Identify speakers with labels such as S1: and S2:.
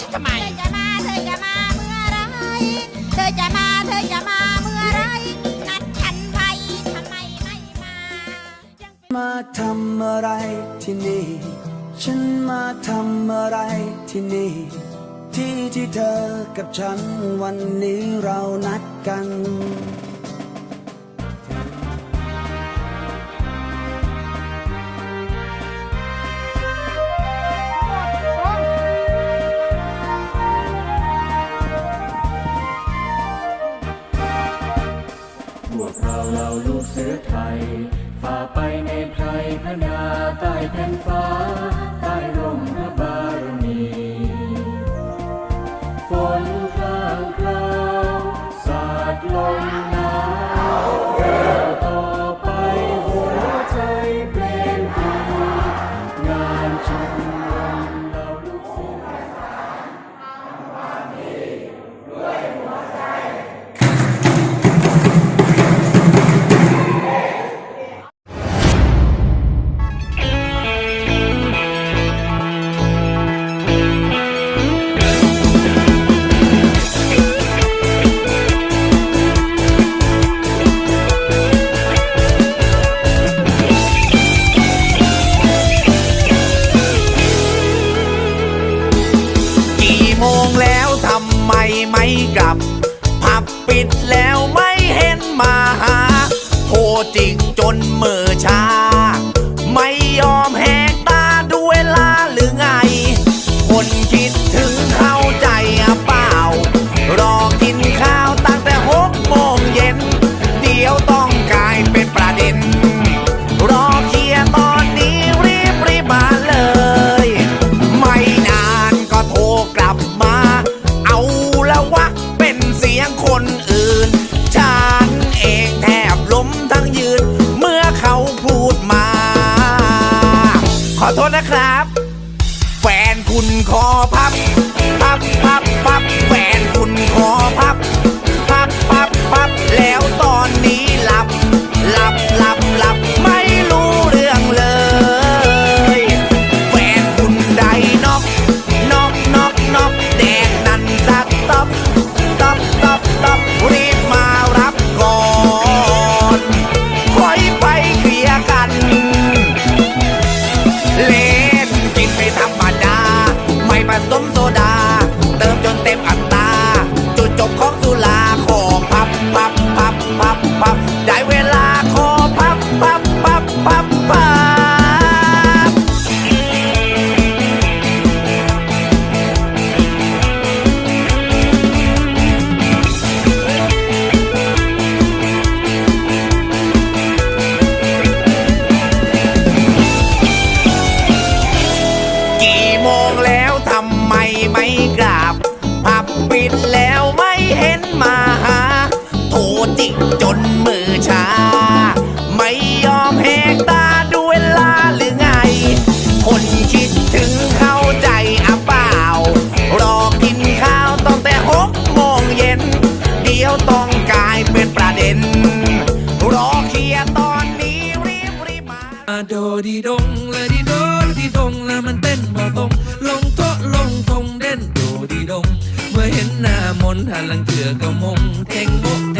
S1: ฉันทำไม
S2: เธอจะมา เธอจะมาเมื่อไร เธอจะมา เธอจะมาเมื่อไร นัดฉันไว้ทำไมไม่มายัง
S3: มาทำอะไรที่นี่ ฉันมาทำอะไรที่นี่ ที่ที่เธอกับฉันวันนี้เรานัดกัน
S4: เสือไทย ฝ่าไปในไพรพนาใต้แผ่นฟ้า ไม่ก
S5: ลับ ผับปิดแล้วไม่เห็นมาหา โทรจิกจนมือชา ไม่ยอมแหกตาดูเวลาหรือไง คนคิดถึงเข้าใจเปล่า รอกินข้าวตั้งแต่หกโมงเย็น เดี๋ยวต้องกลายเป็นประเด็น รอเคลียร์ตอนนี้รีบรีบมาเลย ไม่นานก็โทรกลับมา ขอโทษนะครับ แฟนคุณขอพับพับ โซดา จนมือชา ไม่ยอมแหกตาดูเวลาหรือไง คนคิดถึงเข้าใจอะเปล่า รอกินข้าวตั้งแต่หกโมงเย็น เดี๋ยวต้องกลายเป็นประเด็น รอเคลียร์ตอนนี้รีบรีบมา
S6: โดดีดงละดีโดดีดงแล้วมันเต้นพอตรงลงโต๊ะลงทงเด่นโดดีดงเมื่อเห็นหน้ามนต์หันหลังเถื่อก็มงเทงโมะเท